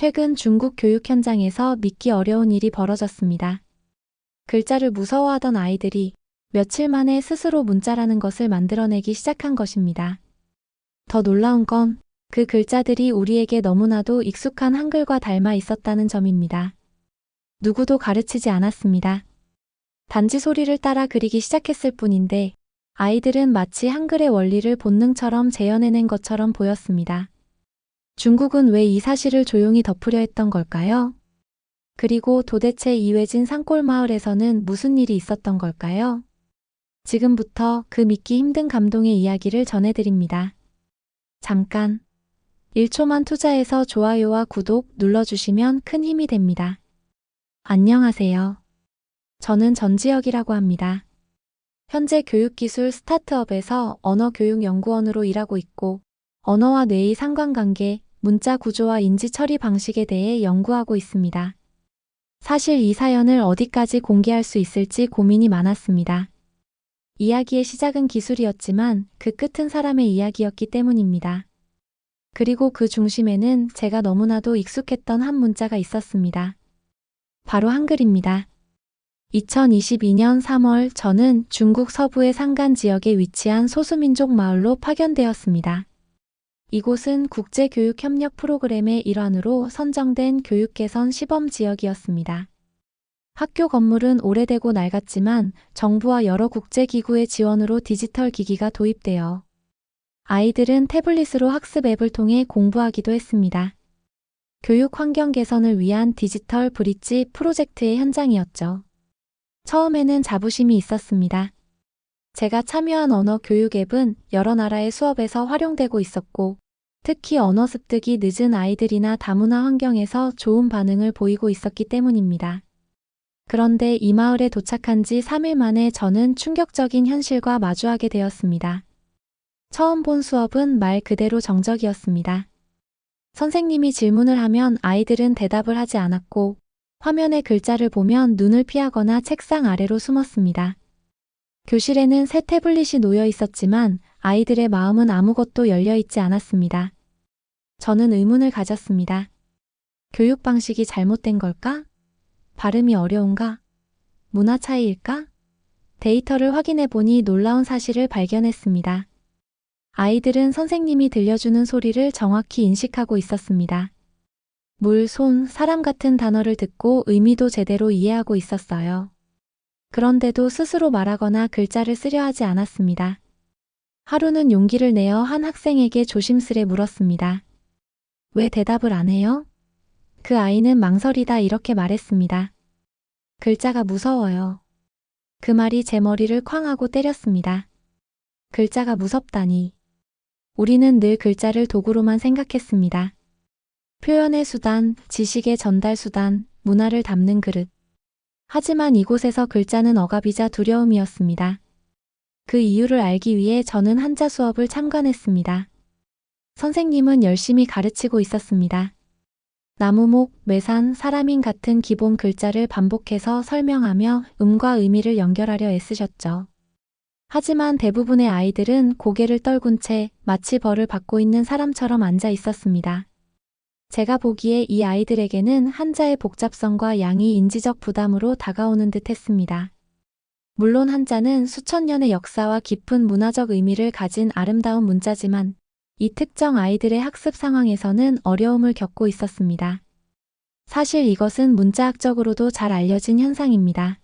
최근 중국 교육 현장에서 믿기 어려운 일이 벌어졌습니다. 글자를 무서워하던 아이들이 며칠 만에 스스로 문자라는 것을 만들어내기 시작한 것입니다. 더 놀라운 건 그 글자들이 우리에게 너무나도 익숙한 한글과 닮아 있었다는 점입니다. 누구도 가르치지 않았습니다. 단지 소리를 따라 그리기 시작했을 뿐인데 아이들은 마치 한글의 원리를 본능처럼 재현해낸 것처럼 보였습니다. 중국은 왜 이 사실을 조용히 덮으려 했던 걸까요? 그리고 도대체 이외진 산골 마을에서는 무슨 일이 있었던 걸까요? 지금부터 그 믿기 힘든 감동의 이야기를 전해드립니다. 잠깐 1초만 투자해서 좋아요와 구독 눌러주시면 큰 힘이 됩니다. 안녕하세요. 저는 전지혁이라고 합니다. 현재 교육기술 스타트업에서 언어교육연구원으로 일하고 있고 언어와 뇌의 상관관계, 문자 구조와 인지 처리 방식에 대해 연구하고 있습니다. 사실 이 사연을 어디까지 공개할 수 있을지 고민이 많았습니다. 이야기의 시작은 기술이었지만 그 끝은 사람의 이야기였기 때문입니다. 그리고 그 중심에는 제가 너무나도 익숙했던 한 문자가 있었습니다. 바로 한글입니다. 2022년 3월 저는 중국 서부의 산간 지역에 위치한 소수민족 마을로 파견되었습니다. 이곳은 국제교육협력 프로그램의 일환으로 선정된 교육 개선 시범 지역이었습니다. 학교 건물은 오래되고 낡았지만 정부와 여러 국제기구의 지원으로 디지털 기기가 도입되어 아이들은 태블릿으로 학습 앱을 통해 공부하기도 했습니다. 교육 환경 개선을 위한 디지털 브릿지 프로젝트의 현장이었죠. 처음에는 자부심이 있었습니다. 제가 참여한 언어 교육 앱은 여러 나라의 수업에서 활용되고 있었고, 특히 언어 습득이 늦은 아이들이나 다문화 환경에서 좋은 반응을 보이고 있었기 때문입니다. 그런데 이 마을에 도착한 지 3일 만에 저는 충격적인 현실과 마주하게 되었습니다. 처음 본 수업은 말 그대로 정적이었습니다. 선생님이 질문을 하면 아이들은 대답을 하지 않았고, 화면의 글자를 보면 눈을 피하거나 책상 아래로 숨었습니다. 교실에는 새 태블릿이 놓여 있었지만 아이들의 마음은 아무것도 열려 있지 않았습니다. 저는 의문을 가졌습니다. 교육 방식이 잘못된 걸까? 발음이 어려운가? 문화 차이일까? 데이터를 확인해 보니 놀라운 사실을 발견했습니다. 아이들은 선생님이 들려주는 소리를 정확히 인식하고 있었습니다. 물, 손, 사람 같은 단어를 듣고 의미도 제대로 이해하고 있었어요. 그런데도 스스로 말하거나 글자를 쓰려 하지 않았습니다. 하루는 용기를 내어 한 학생에게 조심스레 물었습니다. 왜 대답을 안 해요? 그 아이는 망설이다 이렇게 말했습니다. 글자가 무서워요. 그 말이 제 머리를 쾅 하고 때렸습니다. 글자가 무섭다니. 우리는 늘 글자를 도구로만 생각했습니다. 표현의 수단, 지식의 전달 수단, 문화를 담는 그릇. 하지만 이곳에서 글자는 억압이자 두려움이었습니다. 그 이유를 알기 위해 저는 한자 수업을 참관했습니다. 선생님은 열심히 가르치고 있었습니다. 나무목, 매산, 사람인 같은 기본 글자를 반복해서 설명하며 음과 의미를 연결하려 애쓰셨죠. 하지만 대부분의 아이들은 고개를 떨군 채 마치 벌을 받고 있는 사람처럼 앉아 있었습니다. 제가 보기에 이 아이들에게는 한자의 복잡성과 양이 인지적 부담으로 다가오는 듯 했습니다. 물론 한자는 수천 년의 역사와 깊은 문화적 의미를 가진 아름다운 문자지만 이 특정 아이들의 학습 상황에서는 어려움을 겪고 있었습니다. 사실 이것은 문자학적으로도 잘 알려진 현상입니다.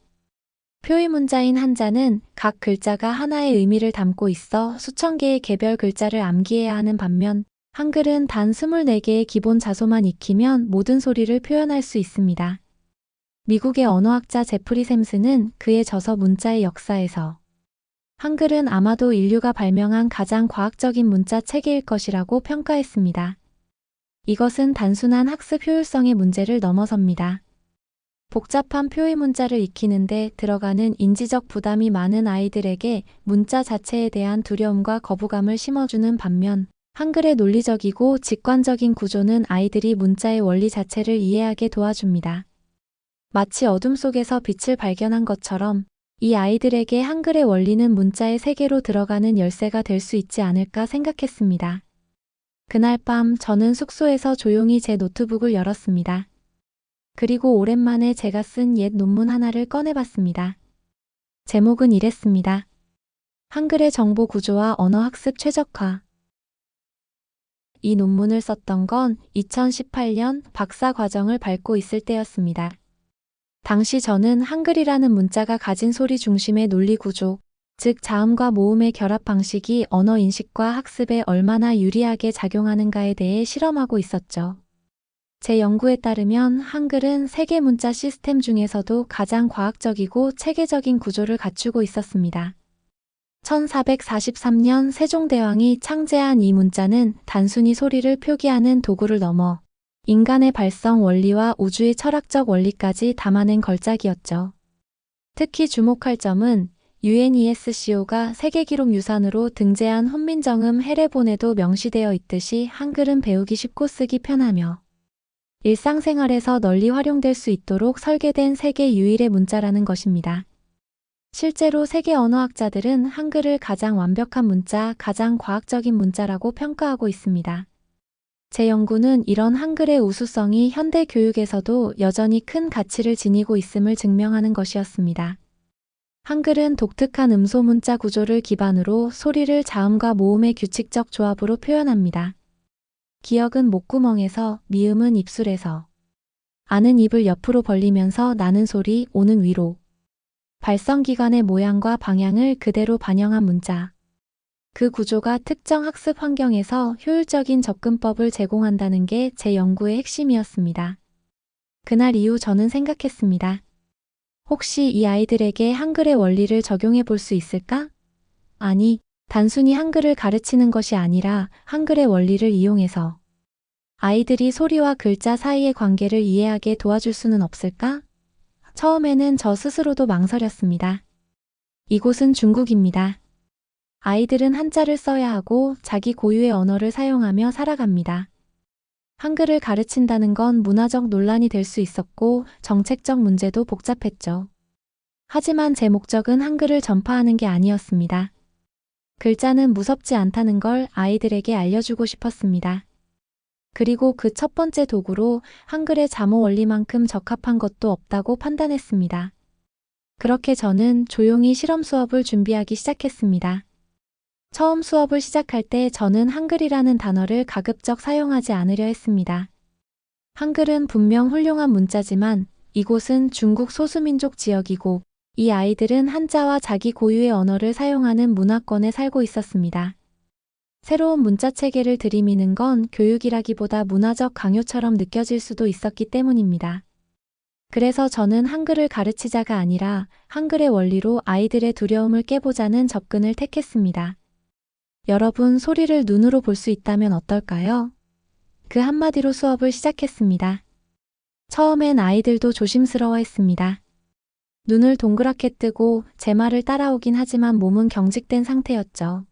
표의 문자인 한자는 각 글자가 하나의 의미를 담고 있어 수천 개의 개별 글자를 암기해야 하는 반면 한글은 단 24개의 기본 자소만 익히면 모든 소리를 표현할 수 있습니다. 미국의 언어학자 제프리 샘스는 그의 저서 문자의 역사에서 한글은 아마도 인류가 발명한 가장 과학적인 문자 체계일 것이라고 평가했습니다. 이것은 단순한 학습 효율성의 문제를 넘어섭니다. 복잡한 표의 문자를 익히는데 들어가는 인지적 부담이 많은 아이들에게 문자 자체에 대한 두려움과 거부감을 심어주는 반면 한글의 논리적이고 직관적인 구조는 아이들이 문자의 원리 자체를 이해하게 도와줍니다. 마치 어둠 속에서 빛을 발견한 것처럼 이 아이들에게 한글의 원리는 문자의 세계로 들어가는 열쇠가 될 수 있지 않을까 생각했습니다. 그날 밤 저는 숙소에서 조용히 제 노트북을 열었습니다. 그리고 오랜만에 제가 쓴 옛 논문 하나를 꺼내봤습니다. 제목은 이랬습니다. 한글의 정보 구조와 언어 학습 최적화. 이 논문을 썼던 건 2018년 박사 과정을 밟고 있을 때였습니다. 당시 저는 한글이라는 문자가 가진 소리 중심의 논리 구조, 즉 자음과 모음의 결합 방식이 언어 인식과 학습에 얼마나 유리하게 작용하는가에 대해 실험하고 있었죠. 제 연구에 따르면 한글은 세계 문자 시스템 중에서도 가장 과학적이고 체계적인 구조를 갖추고 있었습니다. 1443년 세종대왕이 창제한 이 문자는 단순히 소리를 표기하는 도구를 넘어 인간의 발성 원리와 우주의 철학적 원리까지 담아낸 걸작이었죠. 특히 주목할 점은 UNESCO가 세계기록 유산으로 등재한 훈민정음 해례본에도 명시되어 있듯이 한글은 배우기 쉽고 쓰기 편하며 일상생활에서 널리 활용될 수 있도록 설계된 세계 유일의 문자라는 것입니다. 실제로 세계 언어학자들은 한글을 가장 완벽한 문자, 가장 과학적인 문자라고 평가하고 있습니다. 제 연구는 이런 한글의 우수성이 현대 교육에서도 여전히 큰 가치를 지니고 있음을 증명하는 것이었습니다. 한글은 독특한 음소 문자 구조를 기반으로 소리를 자음과 모음의 규칙적 조합으로 표현합니다. 기억은 목구멍에서, 미음은 입술에서. 아는 입을 옆으로 벌리면서 나는 소리, 오는 위로. 발성기관의 모양과 방향을 그대로 반영한 문자. 그 구조가 특정 학습 환경에서 효율적인 접근법을 제공한다는 게 제 연구의 핵심이었습니다. 그날 이후 저는 생각했습니다. 혹시 이 아이들에게 한글의 원리를 적용해 볼 수 있을까? 아니, 단순히 한글을 가르치는 것이 아니라 한글의 원리를 이용해서 아이들이 소리와 글자 사이의 관계를 이해하게 도와줄 수는 없을까? 처음에는 저 스스로도 망설였습니다. 이곳은 중국입니다. 아이들은 한자를 써야 하고 자기 고유의 언어를 사용하며 살아갑니다. 한글을 가르친다는 건 문화적 논란이 될 수 있었고 정책적 문제도 복잡했죠. 하지만 제 목적은 한글을 전파하는 게 아니었습니다. 글자는 무섭지 않다는 걸 아이들에게 알려주고 싶었습니다. 그리고 그 첫 번째 도구로 한글의 자모 원리만큼 적합한 것도 없다고 판단했습니다. 그렇게 저는 조용히 실험 수업을 준비하기 시작했습니다. 처음 수업을 시작할 때 저는 한글이라는 단어를 가급적 사용하지 않으려 했습니다. 한글은 분명 훌륭한 문자지만 이곳은 중국 소수민족 지역이고 이 아이들은 한자와 자기 고유의 언어를 사용하는 문화권에 살고 있었습니다. 새로운 문자 체계를 들이미는 건 교육이라기보다 문화적 강요처럼 느껴질 수도 있었기 때문입니다. 그래서 저는 한글을 가르치자가 아니라 한글의 원리로 아이들의 두려움을 깨보자는 접근을 택했습니다. 여러분 소리를 눈으로 볼 수 있다면 어떨까요? 그 한마디로 수업을 시작했습니다. 처음엔 아이들도 조심스러워 했습니다. 눈을 동그랗게 뜨고 제 말을 따라오긴 하지만 몸은 경직된 상태였죠.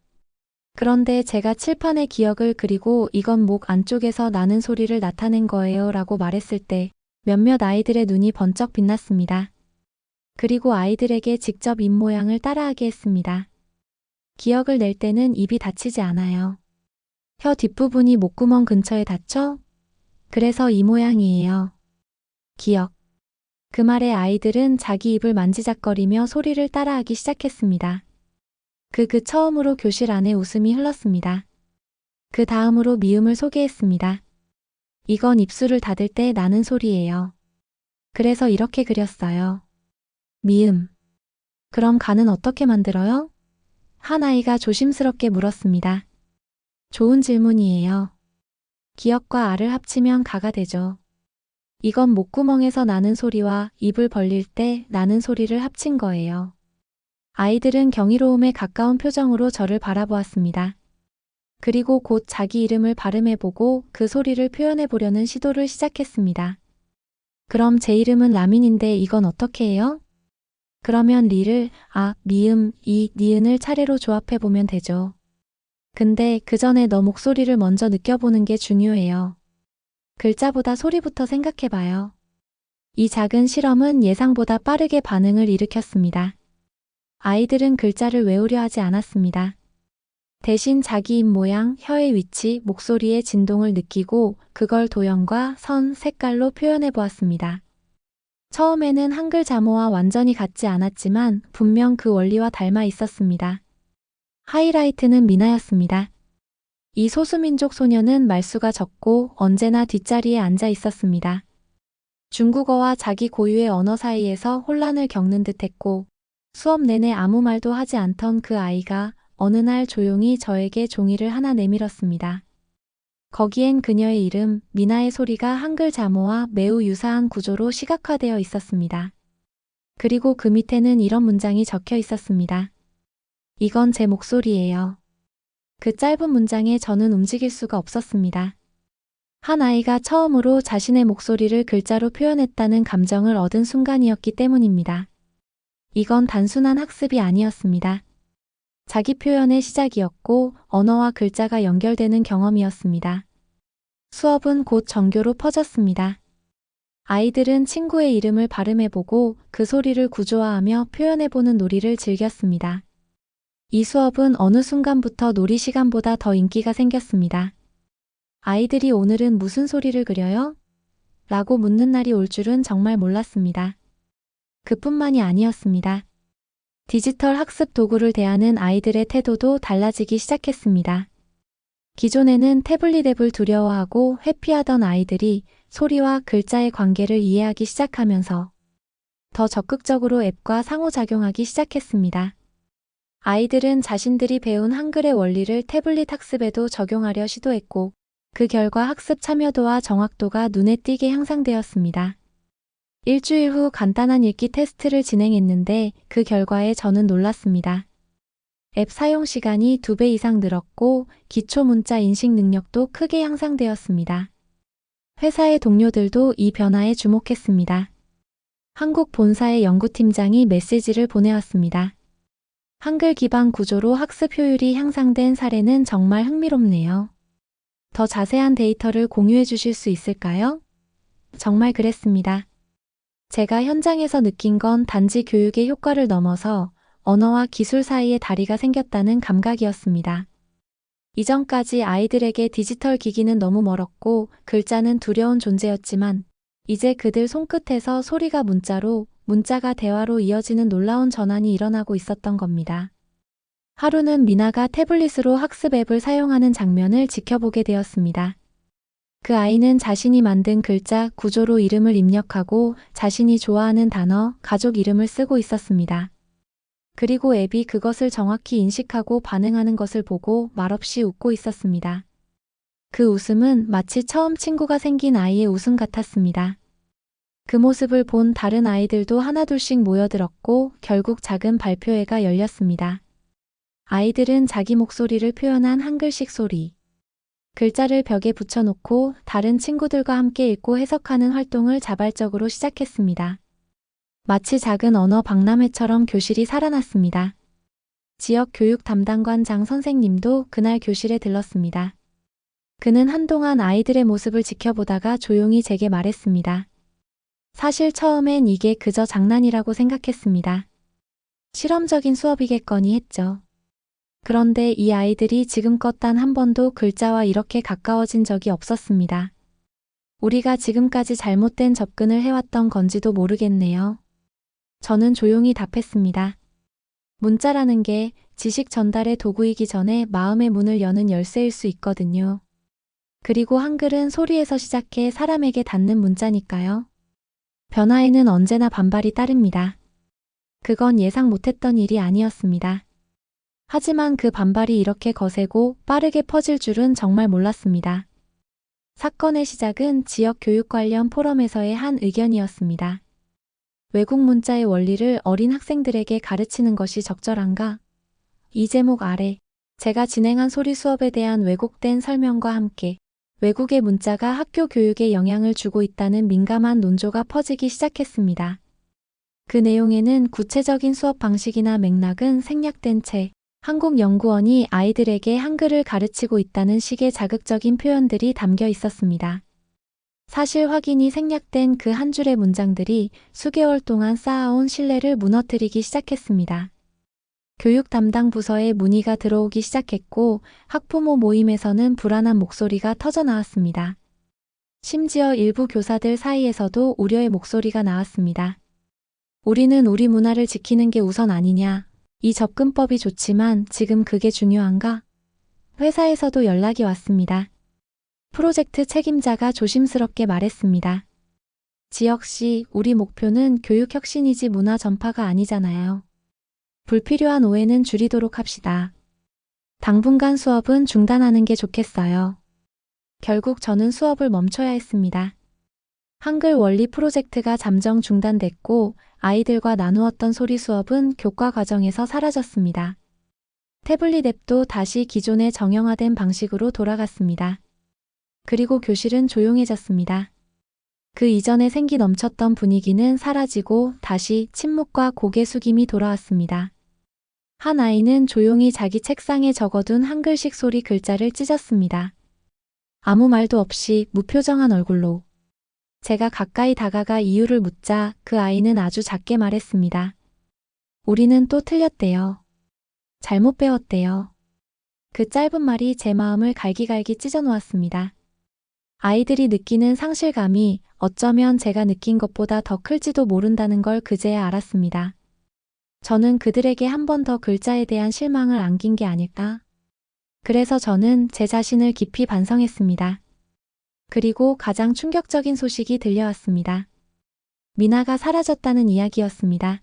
그런데 제가 칠판에 기억을 그리고 이건 목 안쪽에서 나는 소리를 나타낸 거예요 라고 말했을 때 몇몇 아이들의 눈이 번쩍 빛났습니다. 그리고 아이들에게 직접 입모양을 따라하게 했습니다. 기억을 낼 때는 입이 닫히지 않아요. 혀 뒷부분이 목구멍 근처에 닫혀? 그래서 이 모양이에요. 기억. 그 말에 아이들은 자기 입을 만지작거리며 소리를 따라하기 시작했습니다. 그 그 처음으로 교실 안에 웃음이 흘렀습니다. 그 다음으로 미음을 소개했습니다. 이건 입술을 닫을 때 나는 소리예요. 그래서 이렇게 그렸어요. 미음. 그럼 가는 어떻게 만들어요? 한 아이가 조심스럽게 물었습니다. 좋은 질문이에요. 기억과 알을 합치면 가가 되죠. 이건 목구멍에서 나는 소리와 입을 벌릴 때 나는 소리를 합친 거예요. 아이들은 경이로움에 가까운 표정으로 저를 바라보았습니다. 그리고 곧 자기 이름을 발음해보고 그 소리를 표현해보려는 시도를 시작했습니다. 그럼 제 이름은 라민인데 이건 어떻게 해요? 그러면 리를 아, 미음, 이, 니은을 차례로 조합해 보면 되죠. 근데 그 전에 너 목소리를 먼저 느껴보는 게 중요해요. 글자보다 소리부터 생각해 봐요. 이 작은 실험은 예상보다 빠르게 반응을 일으켰습니다. 아이들은 글자를 외우려 하지 않았습니다. 대신 자기 입 모양, 혀의 위치, 목소리의 진동을 느끼고 그걸 도형과 선, 색깔로 표현해 보았습니다. 처음에는 한글 자모와 완전히 같지 않았지만 분명 그 원리와 닮아 있었습니다. 하이라이트는 미나였습니다. 이 소수민족 소녀는 말수가 적고 언제나 뒷자리에 앉아 있었습니다. 중국어와 자기 고유의 언어 사이에서 혼란을 겪는 듯 했고 수업 내내 아무 말도 하지 않던 그 아이가 어느 날 조용히 저에게 종이를 하나 내밀었습니다. 거기엔 그녀의 이름, 미나의 소리가 한글 자모와 매우 유사한 구조로 시각화되어 있었습니다. 그리고 그 밑에는 이런 문장이 적혀 있었습니다. 이건 제 목소리예요. 그 짧은 문장에 저는 움직일 수가 없었습니다. 한 아이가 처음으로 자신의 목소리를 글자로 표현했다는 감정을 얻은 순간이었기 때문입니다. 이건 단순한 학습이 아니었습니다. 자기 표현의 시작이었고 언어와 글자가 연결되는 경험이었습니다. 수업은 곧 전교로 퍼졌습니다. 아이들은 친구의 이름을 발음해보고 그 소리를 구조화하며 표현해보는 놀이를 즐겼습니다. 이 수업은 어느 순간부터 놀이 시간보다 더 인기가 생겼습니다. 아이들이 오늘은 무슨 소리를 그려요? 라고 묻는 날이 올 줄은 정말 몰랐습니다. 그뿐만이 아니었습니다. 디지털 학습 도구를 대하는 아이들의 태도도 달라지기 시작했습니다. 기존에는 태블릿 앱을 두려워하고 회피하던 아이들이 소리와 글자의 관계를 이해하기 시작하면서 더 적극적으로 앱과 상호작용하기 시작했습니다. 아이들은 자신들이 배운 한글의 원리를 태블릿 학습에도 적용하려 시도했고 그 결과 학습 참여도와 정확도가 눈에 띄게 향상되었습니다. 일주일 후 간단한 읽기 테스트를 진행했는데 그 결과에 저는 놀랐습니다. 앱 사용 시간이 2배 이상 늘었고 기초 문자 인식 능력도 크게 향상되었습니다. 회사의 동료들도 이 변화에 주목했습니다. 한국 본사의 연구팀장이 메시지를 보내왔습니다. 한글 기반 구조로 학습 효율이 향상된 사례는 정말 흥미롭네요. 더 자세한 데이터를 공유해 주실 수 있을까요? 정말 그랬습니다. 제가 현장에서 느낀 건 단지 교육의 효과를 넘어서 언어와 기술 사이에 다리가 생겼다는 감각이었습니다. 이전까지 아이들에게 디지털 기기는 너무 멀었고 글자는 두려운 존재였지만 이제 그들 손끝에서 소리가 문자로, 문자가 대화로 이어지는 놀라운 전환이 일어나고 있었던 겁니다. 하루는 미나가 태블릿으로 학습 앱을 사용하는 장면을 지켜보게 되었습니다. 그 아이는 자신이 만든 글자 구조로 이름을 입력하고 자신이 좋아하는 단어, 가족 이름을 쓰고 있었습니다. 그리고 앱이 그것을 정확히 인식하고 반응하는 것을 보고 말없이 웃고 있었습니다. 그 웃음은 마치 처음 친구가 생긴 아이의 웃음 같았습니다. 그 모습을 본 다른 아이들도 하나둘씩 모여들었고 결국 작은 발표회가 열렸습니다. 아이들은 자기 목소리를 표현한 한글식 소리, 글자를 벽에 붙여놓고 다른 친구들과 함께 읽고 해석하는 활동을 자발적으로 시작했습니다. 마치 작은 언어 박람회처럼 교실이 살아났습니다. 지역 교육 담당관 장 선생님도 그날 교실에 들렀습니다. 그는 한동안 아이들의 모습을 지켜보다가 조용히 제게 말했습니다. 사실 처음엔 이게 그저 장난이라고 생각했습니다. 실험적인 수업이겠거니 했죠. 그런데 이 아이들이 지금껏 단 한 번도 글자와 이렇게 가까워진 적이 없었습니다. 우리가 지금까지 잘못된 접근을 해왔던 건지도 모르겠네요. 저는 조용히 답했습니다. 문자라는 게 지식 전달의 도구이기 전에 마음의 문을 여는 열쇠일 수 있거든요. 그리고 한글은 소리에서 시작해 사람에게 닿는 문자니까요. 변화에는 언제나 반발이 따릅니다. 그건 예상 못했던 일이 아니었습니다. 하지만 그 반발이 이렇게 거세고 빠르게 퍼질 줄은 정말 몰랐습니다. 사건의 시작은 지역 교육 관련 포럼에서의 한 의견이었습니다. 외국 문자의 원리를 어린 학생들에게 가르치는 것이 적절한가? 이 제목 아래 제가 진행한 소리 수업에 대한 왜곡된 설명과 함께 외국의 문자가 학교 교육에 영향을 주고 있다는 민감한 논조가 퍼지기 시작했습니다. 그 내용에는 구체적인 수업 방식이나 맥락은 생략된 채 한국연구원이 아이들에게 한글을 가르치고 있다는 식의 자극적인 표현들이 담겨 있었습니다. 사실 확인이 생략된 그 한 줄의 문장들이 수개월 동안 쌓아온 신뢰를 무너뜨리기 시작했습니다. 교육 담당 부서에 문의가 들어오기 시작했고 학부모 모임에서는 불안한 목소리가 터져 나왔습니다. 심지어 일부 교사들 사이에서도 우려의 목소리가 나왔습니다. 우리는 우리 문화를 지키는 게 우선 아니냐. 이 접근법이 좋지만 지금 그게 중요한가? 회사에서도 연락이 왔습니다. 프로젝트 책임자가 조심스럽게 말했습니다. 지역 씨, 우리 목표는 교육 혁신이지 문화 전파가 아니잖아요. 불필요한 오해는 줄이도록 합시다. 당분간 수업은 중단하는 게 좋겠어요. 결국 저는 수업을 멈춰야 했습니다. 한글 원리 프로젝트가 잠정 중단됐고 아이들과 나누었던 소리 수업은 교과 과정에서 사라졌습니다. 태블릿 앱도 다시 기존의 정형화된 방식으로 돌아갔습니다. 그리고 교실은 조용해졌습니다. 그 이전에 생기 넘쳤던 분위기는 사라지고 다시 침묵과 고개 숙임이 돌아왔습니다. 한 아이는 조용히 자기 책상에 적어둔 한글식 소리 글자를 찢었습니다. 아무 말도 없이 무표정한 얼굴로. 제가 가까이 다가가 이유를 묻자 그 아이는 아주 작게 말했습니다. 우리는 또 틀렸대요. 잘못 배웠대요. 그 짧은 말이 제 마음을 갈기갈기 찢어 놓았습니다. 아이들이 느끼는 상실감이 어쩌면 제가 느낀 것보다 더 클지도 모른다는 걸 그제야 알았습니다. 저는 그들에게 한 번 더 글자에 대한 실망을 안긴 게 아닐까? 그래서 저는 제 자신을 깊이 반성했습니다. 그리고 가장 충격적인 소식이 들려왔습니다. 미나가 사라졌다는 이야기였습니다.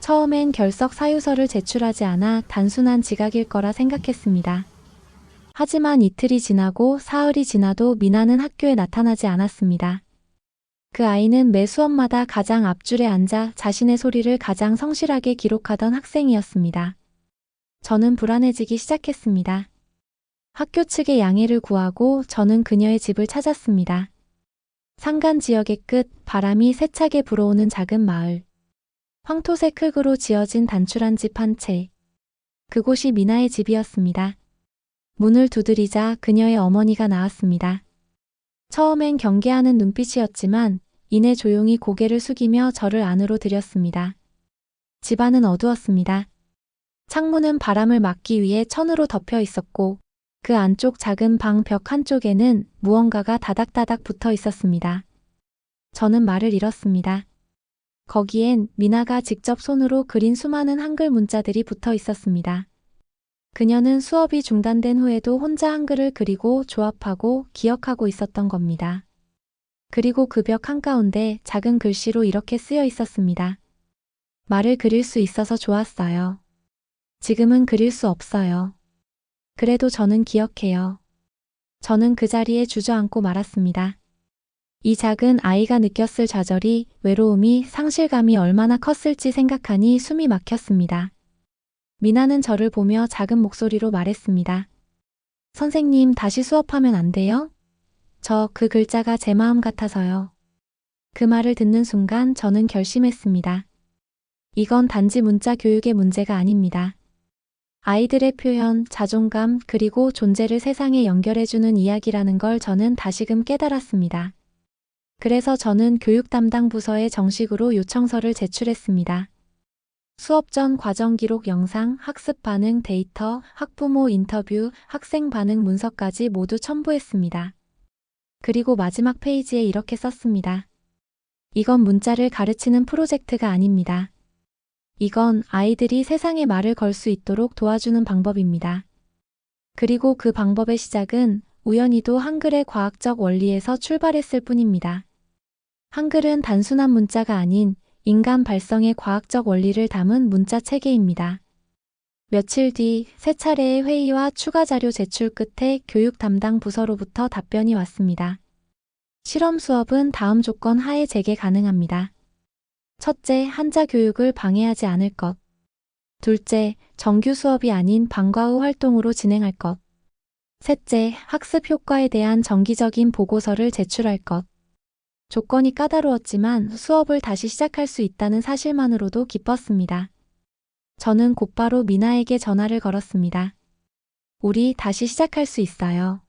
처음엔 결석 사유서를 제출하지 않아 단순한 지각일 거라 생각했습니다. 하지만 이틀이 지나고 사흘이 지나도 미나는 학교에 나타나지 않았습니다. 그 아이는 매 수업마다 가장 앞줄에 앉아 자신의 소리를 가장 성실하게 기록하던 학생이었습니다. 저는 불안해지기 시작했습니다. 학교 측의 양해를 구하고 저는 그녀의 집을 찾았습니다. 산간 지역의 끝 바람이 세차게 불어오는 작은 마을. 황토색 흙으로 지어진 단출한 집 한 채. 그곳이 미나의 집이었습니다. 문을 두드리자 그녀의 어머니가 나왔습니다. 처음엔 경계하는 눈빛이었지만 이내 조용히 고개를 숙이며 저를 안으로 들였습니다. 집안은 어두웠습니다. 창문은 바람을 막기 위해 천으로 덮여 있었고 그 안쪽 작은 방 벽 한쪽에는 무언가가 다닥다닥 붙어 있었습니다. 저는 말을 잃었습니다. 거기엔 미나가 직접 손으로 그린 수많은 한글 문자들이 붙어 있었습니다. 그녀는 수업이 중단된 후에도 혼자 한글을 그리고 조합하고 기억하고 있었던 겁니다. 그리고 그 벽 한가운데 작은 글씨로 이렇게 쓰여 있었습니다. 말을 그릴 수 있어서 좋았어요. 지금은 그릴 수 없어요. 그래도 저는 기억해요. 저는 그 자리에 주저앉고 말았습니다. 이 작은 아이가 느꼈을 좌절이, 외로움이, 상실감이 얼마나 컸을지 생각하니 숨이 막혔습니다. 미나는 저를 보며 작은 목소리로 말했습니다. 선생님, 다시 수업하면 안 돼요? 저 그 글자가 제 마음 같아서요. 그 말을 듣는 순간 저는 결심했습니다. 이건 단지 문자 교육의 문제가 아닙니다. 아이들의 표현, 자존감, 그리고 존재를 세상에 연결해주는 이야기라는 걸 저는 다시금 깨달았습니다. 그래서 저는 교육 담당 부서에 정식으로 요청서를 제출했습니다. 수업 전 과정 기록 영상, 학습 반응 데이터, 학부모 인터뷰, 학생 반응 문서까지 모두 첨부했습니다. 그리고 마지막 페이지에 이렇게 썼습니다. 이건 문자를 가르치는 프로젝트가 아닙니다. 이건 아이들이 세상에 말을 걸 수 있도록 도와주는 방법입니다. 그리고 그 방법의 시작은 우연히도 한글의 과학적 원리에서 출발했을 뿐입니다. 한글은 단순한 문자가 아닌 인간 발성의 과학적 원리를 담은 문자 체계입니다. 며칠 뒤 세 차례의 회의와 추가 자료 제출 끝에 교육 담당 부서로부터 답변이 왔습니다. 실험 수업은 다음 조건 하에 재개 가능합니다. 첫째, 한자 교육을 방해하지 않을 것. 둘째, 정규 수업이 아닌 방과 후 활동으로 진행할 것. 셋째, 학습 효과에 대한 정기적인 보고서를 제출할 것. 조건이 까다로웠지만 수업을 다시 시작할 수 있다는 사실만으로도 기뻤습니다. 저는 곧바로 미나에게 전화를 걸었습니다. 우리 다시 시작할 수 있어요.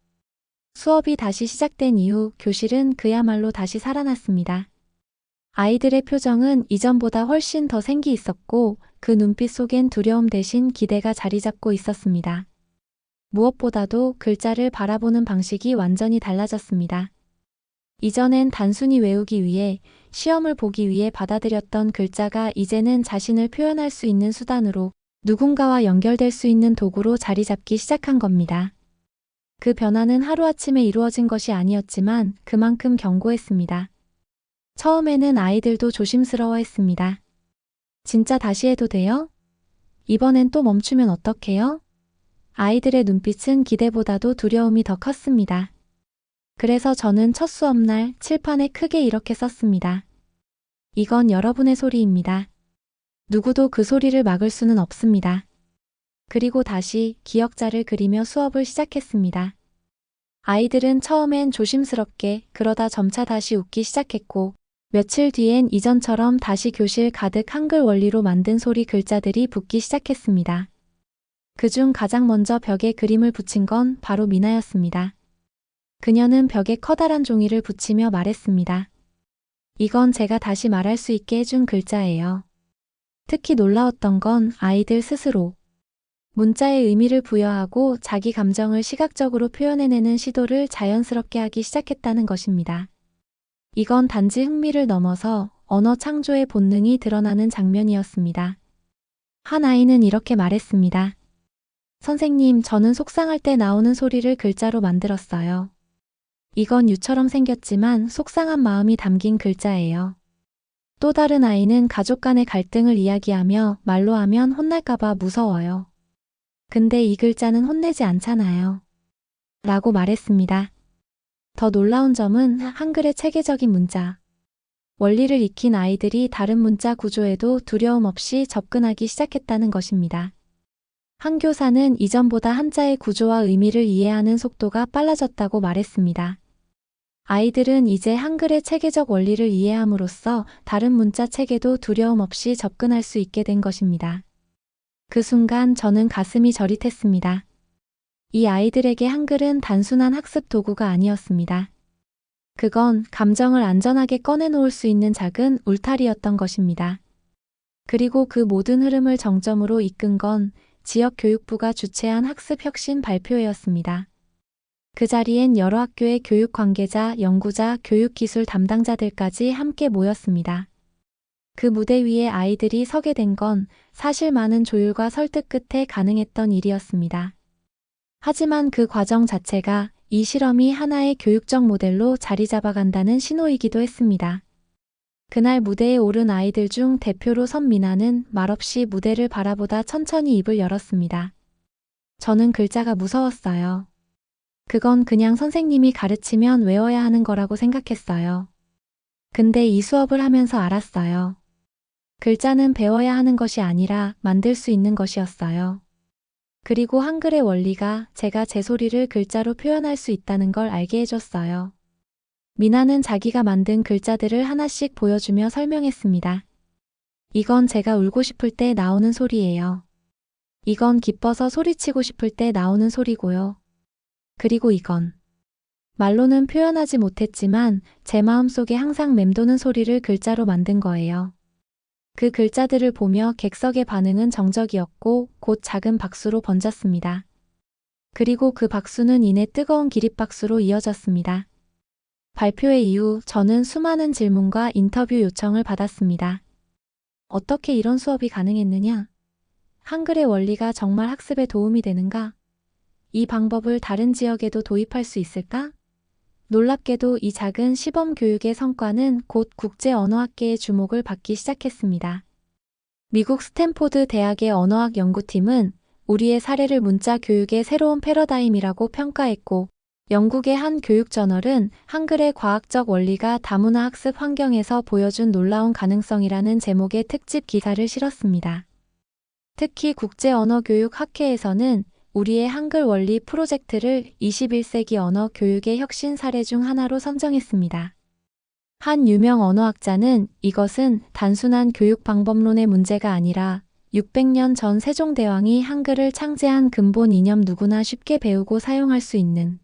수업이 다시 시작된 이후 교실은 그야말로 다시 살아났습니다. 아이들의 표정은 이전보다 훨씬 더 생기 있었고 그 눈빛 속엔 두려움 대신 기대가 자리 잡고 있었습니다. 무엇보다도 글자를 바라보는 방식이 완전히 달라졌습니다. 이전엔 단순히 외우기 위해 시험을 보기 위해 받아들였던 글자가 이제는 자신을 표현할 수 있는 수단으로 누군가와 연결될 수 있는 도구로 자리 잡기 시작한 겁니다. 그 변화는 하루아침에 이루어진 것이 아니었지만 그만큼 견고했습니다. 처음에는 아이들도 조심스러워했습니다. 진짜 다시 해도 돼요? 이번엔 또 멈추면 어떡해요? 아이들의 눈빛은 기대보다도 두려움이 더 컸습니다. 그래서 저는 첫 수업날 칠판에 크게 이렇게 썼습니다. 이건 여러분의 소리입니다. 누구도 그 소리를 막을 수는 없습니다. 그리고 다시 기억자를 그리며 수업을 시작했습니다. 아이들은 처음엔 조심스럽게 그러다 점차 다시 웃기 시작했고 며칠 뒤엔 이전처럼 다시 교실 가득 한글 원리로 만든 소리 글자들이 붙기 시작했습니다. 그중 가장 먼저 벽에 그림을 붙인 건 바로 미나였습니다. 그녀는 벽에 커다란 종이를 붙이며 말했습니다. 이건 제가 다시 말할 수 있게 해준 글자예요. 특히 놀라웠던 건 아이들 스스로 문자의 의미를 부여하고 자기 감정을 시각적으로 표현해내는 시도를 자연스럽게 하기 시작했다는 것입니다. 이건 단지 흥미를 넘어서 언어 창조의 본능이 드러나는 장면이었습니다. 한 아이는 이렇게 말했습니다. 선생님, 저는 속상할 때 나오는 소리를 글자로 만들었어요. 이건 유처럼 생겼지만 속상한 마음이 담긴 글자예요. 또 다른 아이는 가족 간의 갈등을 이야기하며 말로 하면 혼날까봐 무서워요. 근데 이 글자는 혼내지 않잖아요. 라고 말했습니다. 더 놀라운 점은 한글의 체계적인 문자. 원리를 익힌 아이들이 다른 문자 구조에도 두려움 없이 접근하기 시작했다는 것입니다. 한 교사는 이전보다 한자의 구조와 의미를 이해하는 속도가 빨라졌다고 말했습니다. 아이들은 이제 한글의 체계적 원리를 이해함으로써 다른 문자 체계도 두려움 없이 접근할 수 있게 된 것입니다. 그 순간 저는 가슴이 저릿했습니다. 이 아이들에게 한글은 단순한 학습 도구가 아니었습니다. 그건 감정을 안전하게 꺼내놓을 수 있는 작은 울타리였던 것입니다. 그리고 그 모든 흐름을 정점으로 이끈 건 지역 교육부가 주최한 학습 혁신 발표회였습니다. 그 자리엔 여러 학교의 교육 관계자, 연구자, 교육 기술 담당자들까지 함께 모였습니다. 그 무대 위에 아이들이 서게 된 건 사실 많은 조율과 설득 끝에 가능했던 일이었습니다. 하지만 그 과정 자체가 이 실험이 하나의 교육적 모델로 자리 잡아간다는 신호이기도 했습니다. 그날 무대에 오른 아이들 중 대표로 선 미나는 말없이 무대를 바라보다 천천히 입을 열었습니다. 저는 글자가 무서웠어요. 그건 그냥 선생님이 가르치면 외워야 하는 거라고 생각했어요. 근데 이 수업을 하면서 알았어요. 글자는 배워야 하는 것이 아니라 만들 수 있는 것이었어요. 그리고 한글의 원리가 제가 제 소리를 글자로 표현할 수 있다는 걸 알게 해줬어요. 미나는 자기가 만든 글자들을 하나씩 보여주며 설명했습니다. 이건 제가 울고 싶을 때 나오는 소리예요. 이건 기뻐서 소리치고 싶을 때 나오는 소리고요. 그리고 이건 말로는 표현하지 못했지만 제 마음속에 항상 맴도는 소리를 글자로 만든 거예요. 그 글자들을 보며 객석의 반응은 정적이었고 곧 작은 박수로 번졌습니다. 그리고 그 박수는 이내 뜨거운 기립박수로 이어졌습니다. 발표회 이후 저는 수많은 질문과 인터뷰 요청을 받았습니다. 어떻게 이런 수업이 가능했느냐? 한글의 원리가 정말 학습에 도움이 되는가? 이 방법을 다른 지역에도 도입할 수 있을까? 놀랍게도 이 작은 시범 교육의 성과는 곧 국제 언어학계의 주목을 받기 시작했습니다. 미국 스탠포드 대학의 언어학 연구팀은 우리의 사례를 문자 교육의 새로운 패러다임이라고 평가했고 영국의 한 교육 저널은 한글의 과학적 원리가 다문화 학습 환경에서 보여준 놀라운 가능성이라는 제목의 특집 기사를 실었습니다. 특히 국제 언어 교육 학회에서는 우리의 한글 원리 프로젝트를 21세기 언어 교육의 혁신 사례 중 하나로 선정했습니다. 한 유명 언어학자는 이것은 단순한 교육 방법론의 문제가 아니라 600년 전 세종대왕이 한글을 창제한 근본 이념 누구나 쉽게 배우고 사용할 수 있는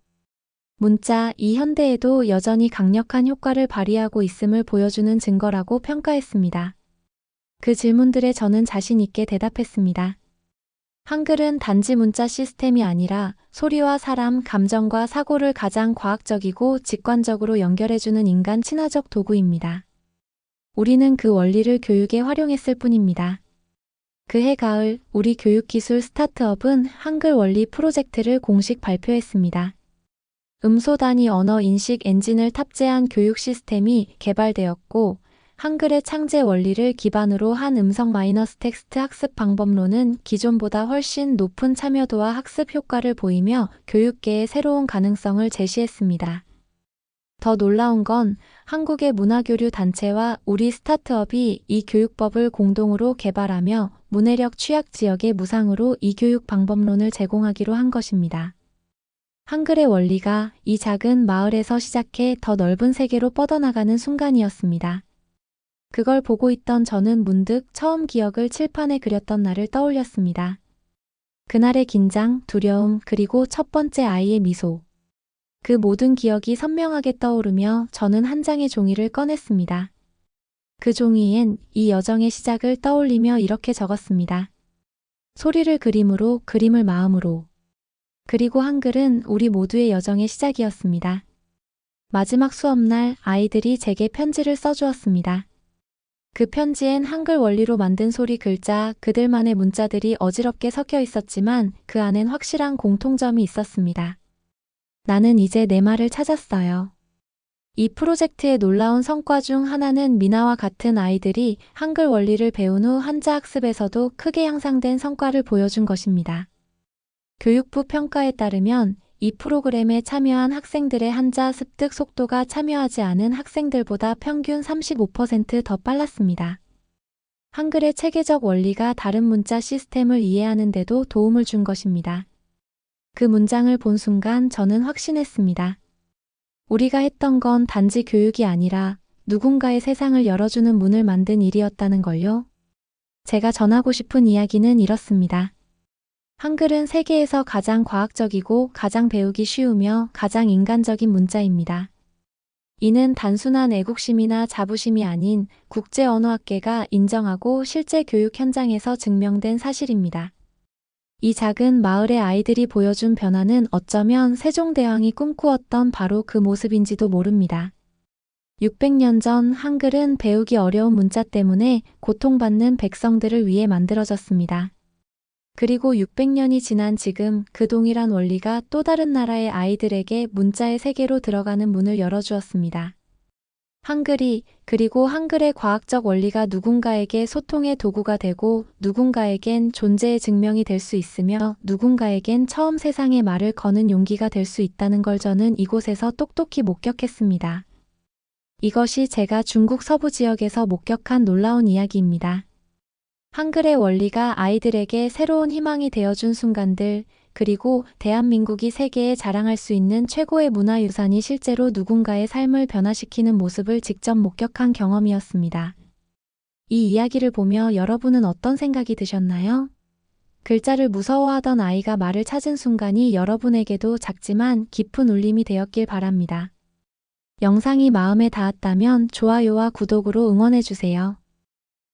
문자 이 현대에도 여전히 강력한 효과를 발휘하고 있음을 보여주는 증거라고 평가했습니다. 그 질문들에 저는 자신 있게 대답했습니다. 한글은 단지 문자 시스템이 아니라 소리와 사람, 감정과 사고를 가장 과학적이고 직관적으로 연결해주는 인간 친화적 도구입니다. 우리는 그 원리를 교육에 활용했을 뿐입니다. 그해 가을 우리 교육기술 스타트업은 한글 원리 프로젝트를 공식 발표했습니다. 음소 단위 언어 인식 엔진을 탑재한 교육 시스템이 개발되었고 한글의 창제 원리를 기반으로 한 음성 마이너스 텍스트 학습 방법론은 기존보다 훨씬 높은 참여도와 학습 효과를 보이며 교육계의 새로운 가능성을 제시했습니다. 더 놀라운 건 한국의 문화교류 단체와 우리 스타트업이 이 교육법을 공동으로 개발하며 문해력 취약 지역에 무상으로 이 교육 방법론을 제공하기로 한 것입니다. 한글의 원리가 이 작은 마을에서 시작해 더 넓은 세계로 뻗어나가는 순간이었습니다. 그걸 보고 있던 저는 문득 처음 기억을 칠판에 그렸던 날을 떠올렸습니다. 그날의 긴장, 두려움, 그리고 첫 번째 아이의 미소. 그 모든 기억이 선명하게 떠오르며 저는 한 장의 종이를 꺼냈습니다. 그 종이엔 이 여정의 시작을 떠올리며 이렇게 적었습니다. 소리를 그림으로, 그림을 마음으로. 그리고 한글은 우리 모두의 여정의 시작이었습니다. 마지막 수업날 아이들이 제게 편지를 써주었습니다. 그 편지엔 한글 원리로 만든 소리 글자, 그들만의 문자들이 어지럽게 섞여 있었지만 그 안엔 확실한 공통점이 있었습니다. 나는 이제 내 말을 찾았어요. 이 프로젝트의 놀라운 성과 중 하나는 미나와 같은 아이들이 한글 원리를 배운 후 한자 학습에서도 크게 향상된 성과를 보여준 것입니다. 교육부 평가에 따르면 이 프로그램에 참여한 학생들의 한자 습득 속도가 참여하지 않은 학생들보다 평균 35%더 빨랐습니다. 한글의 체계적 원리가 다른 문자 시스템을 이해하는 데도 도움을 준 것입니다. 그 문장을 본 순간 저는 확신했습니다. 우리가 했던 건 단지 교육이 아니라 누군가의 세상을 열어주는 문을 만든 일이었다는 걸요. 제가 전하고 싶은 이야기는 이렇습니다. 한글은 세계에서 가장 과학적이고 가장 배우기 쉬우며 가장 인간적인 문자입니다. 이는 단순한 애국심이나 자부심이 아닌 국제 언어학계가 인정하고 실제 교육 현장에서 증명된 사실입니다. 이 작은 마을의 아이들이 보여준 변화는 어쩌면 세종대왕이 꿈꾸었던 바로 그 모습인지도 모릅니다. 600년 전 한글은 배우기 어려운 문자 때문에 고통받는 백성들을 위해 만들어졌습니다. 그리고 600년이 지난 지금 그 동일한 원리가 또 다른 나라의 아이들에게 문자의 세계로 들어가는 문을 열어주었습니다. 한글이 그리고 한글의 과학적 원리가 누군가에게 소통의 도구가 되고 누군가에겐 존재의 증명이 될 수 있으며 누군가에겐 처음 세상의 말을 거는 용기가 될 수 있다는 걸 저는 이곳에서 똑똑히 목격했습니다. 이것이 제가 중국 서부 지역에서 목격한 놀라운 이야기입니다. 한글의 원리가 아이들에게 새로운 희망이 되어준 순간들, 그리고 대한민국이 세계에 자랑할 수 있는 최고의 문화유산이 실제로 누군가의 삶을 변화시키는 모습을 직접 목격한 경험이었습니다. 이 이야기를 보며 여러분은 어떤 생각이 드셨나요? 글자를 무서워하던 아이가 말을 찾은 순간이 여러분에게도 작지만 깊은 울림이 되었길 바랍니다. 영상이 마음에 닿았다면 좋아요와 구독으로 응원해주세요.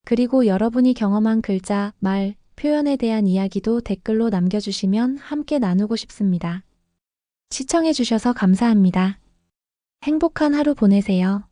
그리고 여러분이 경험한 글자, 말, 표현에 대한 이야기도 댓글로 남겨주시면 함께 나누고 싶습니다. 시청해주셔서 감사합니다. 행복한 하루 보내세요.